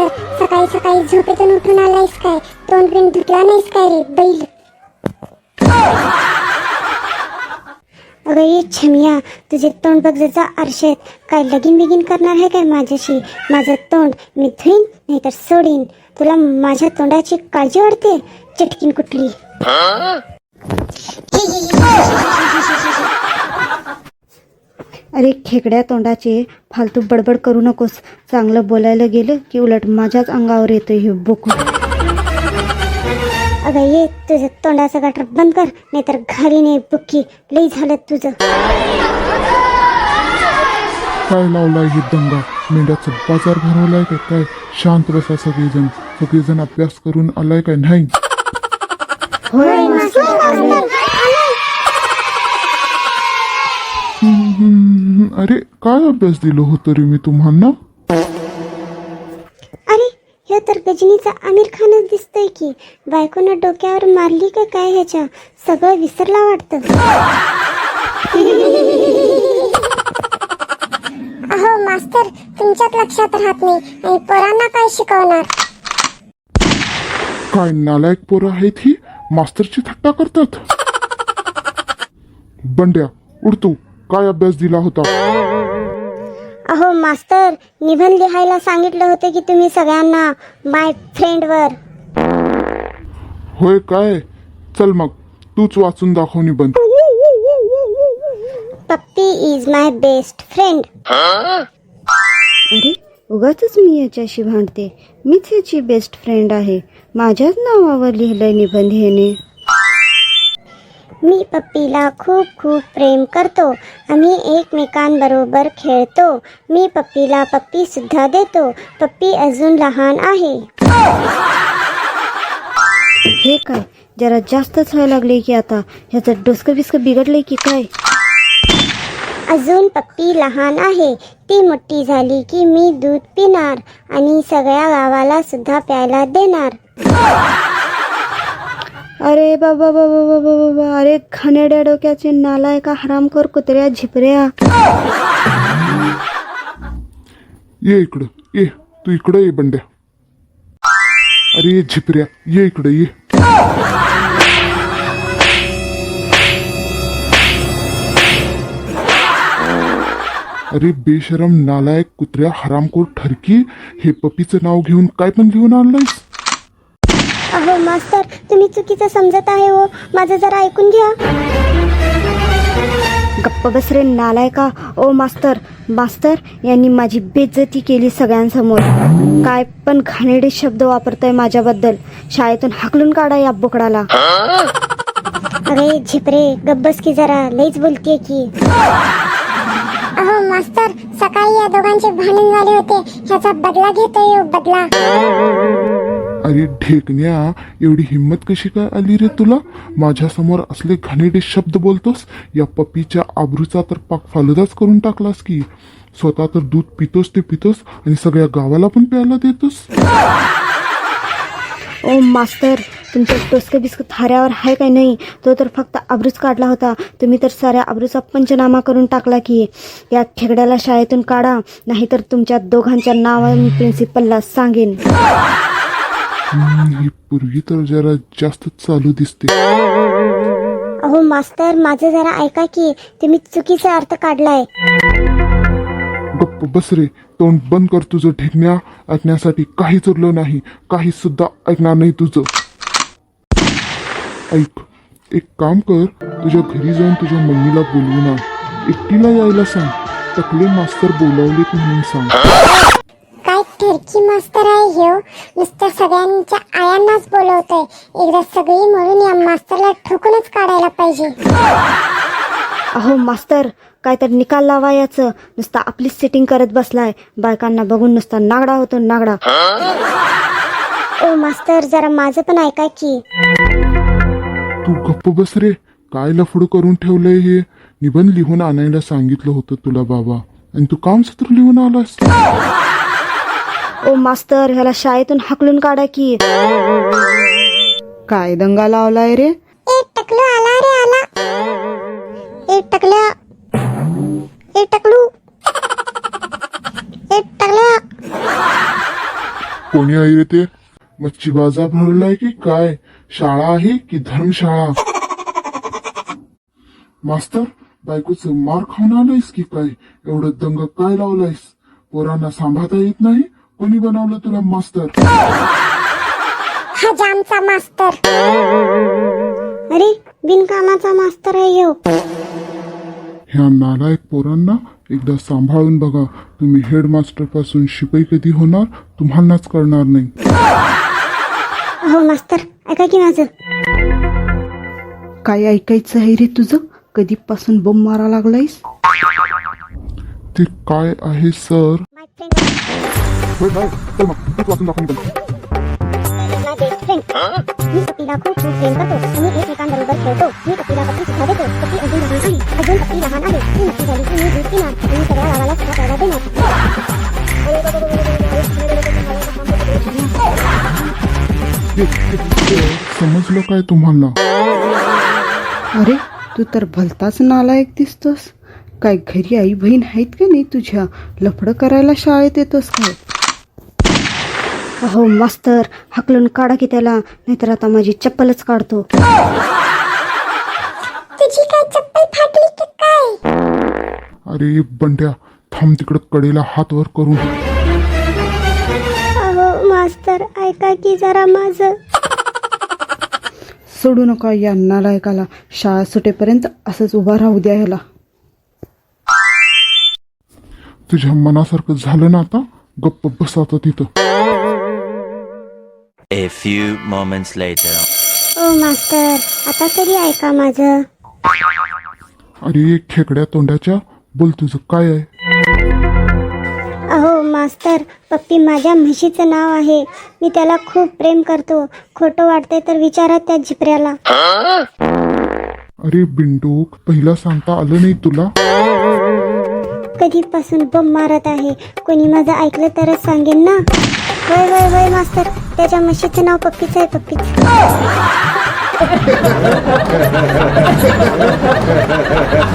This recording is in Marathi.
मास्तर सकाळी सकाळी झोपेतून उठून आलायस काय. तोंड बिंड धुतला नाहीस काय रे बैल. अगं ये छमिया तुझे तोंड बघ जसा आरशात काय लगीन बिगीन करणार आहे काय माझ्याशी? माझं तोंड मी धुईन नाहीतर सोडीन. तुला माझ्या तोंडाची काळजी वाटते चटकीन कुठली. अरे खेकड्या तोंडाचे फालतू बडबड करू नकोस. चांगलं बोलायला गेलं की उलट माझ्याच अंगावर येतं हे बोकू अगं ये तुझं तोंडाचा गटर बंद कर नाहीतर घालीने बुक्की. लई झालं तुझं. काय लावलाय ही दंगा. मेंढ्याचा बाजार भरवलाय का काय? शांत बसा सगळेजण. सगळेजण अभ्यास करून आलाय काय नाही? अरे काय अभ्यास दिलं होतं रे मी तुम्हाला अरे हे तर गजनीचा आमिर खानच दिसतोय की. बायकोनं डोक्यावर मारली का काय ह्याच्या? सगळं विसरला वाटतं. अहो मास्तर तुमच्यात लक्षात राहत नाही. आणि पोरांना काय शिकवणार? काय नालायक पोरं आहेत ही? मास्तरची थट्टा करतात. बंड्या उडतो काय अभ्यास दिला होता? अहो मास्तर निबंध लिहायला सांगितलं होते की तुम्ही सगळ्यांना माय फ्रेंडवर होय काय? चल मग तूच वाचून दाखव निबंध. पप्पी इज माय बेस्ट फ्रेंड अरे उगाच मी याच्याशी भांडते. मीच याची बेस्ट फ्रेंड आहे. माझ्याच नावावर लिहिलंय निबंध ह्याने मी पप्पीला खूप खूप प्रेम करतो. आम्ही एकमेकांबरोबर खेळतो. मी पप्पीला पप्पी सुद्धा देतो. पप्पी अजून लहान आहे. हे काय? जरा जास्तच व्हायला लागले की आता? ह्याचं डोसकं बिस्कं बिघडलंय की काय? अजून पप्पी लहान आहे. ती मोठी झाली की मी दूध पिणार आणि सगळ्या गावाला सुद्धा प्यायला देणार. अरे बाबा बाबा बाबा बाबा अरे खाण्याड्या डोक्याचे नालाय का? हरामखोर कुत्र्या झिपऱ्या. ये इकडं ये. तू इकडं ये बंड्या. अरे ये झिपऱ्या. ये इकडं ये. अरे बेशरम नालायक कुत्र्या हरामखोर ठरकी हे पपीचं नाव घेऊन काय पण लिहून आणलंयस? अहो मास्तर तुम्ही चुकीचं समजत आहे हो. माझं जरा ऐकून घ्या. गप्प बस रे नालाय का? ओ मास्तर मास्तर यांनी माझी बेज्जती केली सगळ्यांसमोर. काय पण घाणेरडे शब्द वापरताय माझ्याबद्दल. शाळेतून हाकलून काढा या बोकडाला. अरे झिपरे गब्बस की जरा लईच बोलतीये की. अहो मास्तर सकाळी या दोघांचे भांडण झाले होते. ह्याचा बदला घेतोय हो, बदला. अरे ढेकण्या एवढी हिंमत कशी काय आली रे तुला? माझ्यासमोर असले घाणेडे शब्द बोलतोस या पपीच्या आबरूचा तर पाक फालुदाच करून टाकलास की. स्वतः तर दूध पितोस ते पितोस आणि सगळ्या गावाला पण प्यायला देतोस. ओ मास्तर तुमचं डोसकं बिस्कट थाऱ्यावर आहे काय नाही? तो तर फक्त आबरूच काढला होता. तुम्ही तर साऱ्या आबरूचा पंचनामा करून टाकला की. या खेकड्याला शाळेतून काढा नाहीतर तुमच्या दोघांच्या नावाने प्रिन्सिपलला सांगेन. ही पूर्वी तर जरा जास्त चालू दिसते. अहो मास्तर माझं जरा ऐका की तुम्ही चुकीचा अर्थ काढलाय. गप्प बस रे तोंड बंद कर तुझं ढेकण्या ऐकण्यासाठी काहीच उरलं नाही काही सुद्धा ऐकणार नाही तुझं. ऐक एक काम कर तुझ्या घरी जाऊन तुझ्या मम्मीला बोलवून आण एकटीला यायला सांग. टकले मास्तर बोलावलेत म्हणून सांग. ठरकी मास्तर आहे ह्यो. नुसत्या सगळ्यांच्या आयांनाच बोलवतोय. एकदा सगळी मिळून या मास्तरला ठोकूनच काढायला पाहिजे. अहो मास्तर काय तर निकाल लावा याचं. नुसता आपलीच सेटिंग करत बसलाय. बायकांना बघून नुसता नागडा होतो नागडा. ओ मास्तर जरा माझं पण ऐका की. तू गप्प बस रे. काय लफडं करून ठेवलंय हे? निबंध लिहून आणायला सांगितलं होतं तुला बाबा. आणि तू काम सत्र लिहून आलास? ओ मास्तर ह्याला शाळेतून हाकलून काढा की. काय दंगा लावलाय रे? ए टकलू आला रे आला. ए टकल्या ए टकलू ए टकल्या कोणी आहे रे ते? मच्छी बाजार भरलाय की काय? शाळा आहे की धर्मशाळा? मास्तर बायकोच मार खाऊन आलायस की काय? एवढं दंग काय लावलायस? पोरांना सांभाळता येत नाही? कोणी बनवलं तुला मास्तर हा जामचा मास्तर अरे बिनकामाचा मास्तर आहे यो. ह्या नालायक पोरांना एकदा सांभाळून बघा. तुम्ही हेडमास्टरपासून शिपाई कधी होणार? तुम्हालाच कळणार नाही. हो मास्तर ऐका की माझं. काय ऐकायचं आहे रे तुझं? कधीपासून बम मारा लागलायस? ते काय आहे सर माय फ्रेंड माझा बेस्ट फ्रेंड मी पप्पीला खूप खूप प्रेम करतो आम्ही एकमेकांबरोबर खेळतो मी सुद्धा देतो अजून लहान आहे अजून लहान आहे ती नक्की झाली की मी दूध पिणार आणि सगळ्या गावाला सुद्धा प्यायला देणार समजलं काय तुम्हाला? अरे तू तर भलताच नालायक दिसतोस. काय घरी आई बहीण आहेत का नाही तुझ्या? लफडं करायला शाळेत येतोस काय? अहो मास्तर हकलून काढा की त्याला नाहीतर आता माझी चप्पलच काढतो. तुझी काय चप्पल फाटली की काय? अरे बंड्या थांब तिकडं कडेला हात वर करून अहो मास्तर ऐका की जरा माझं. सोडू नका या नालायकाला. शाळा सुटेपर्यंत असंच उभा राहू द्या ह्याला. तुझ्या मनासारखं झालं ना आता? गप्प बस आता तिथं. A few moments later. ओ मास्तर आता तरी ऐका माझं. अरे खेकड्या तोंडाच्या? बोल तुझं काय आहे? अहो मास्तर पप्पी माझ्या म्हशीचं नाव आहे. मी त्याला खूप प्रेम करतो. खोटं वाटते तर विचारा त्या झिपऱ्याला अरे बिंडूक पहिला सांगता आलं नाही तुला? कधीपासून बम मारत आहे? कोणी माझं ऐकलं तरच सांगेन ना? वय वय वय मास्तर. त्याच्या म्हशीचं नाव पप्पीच आहे पप्पी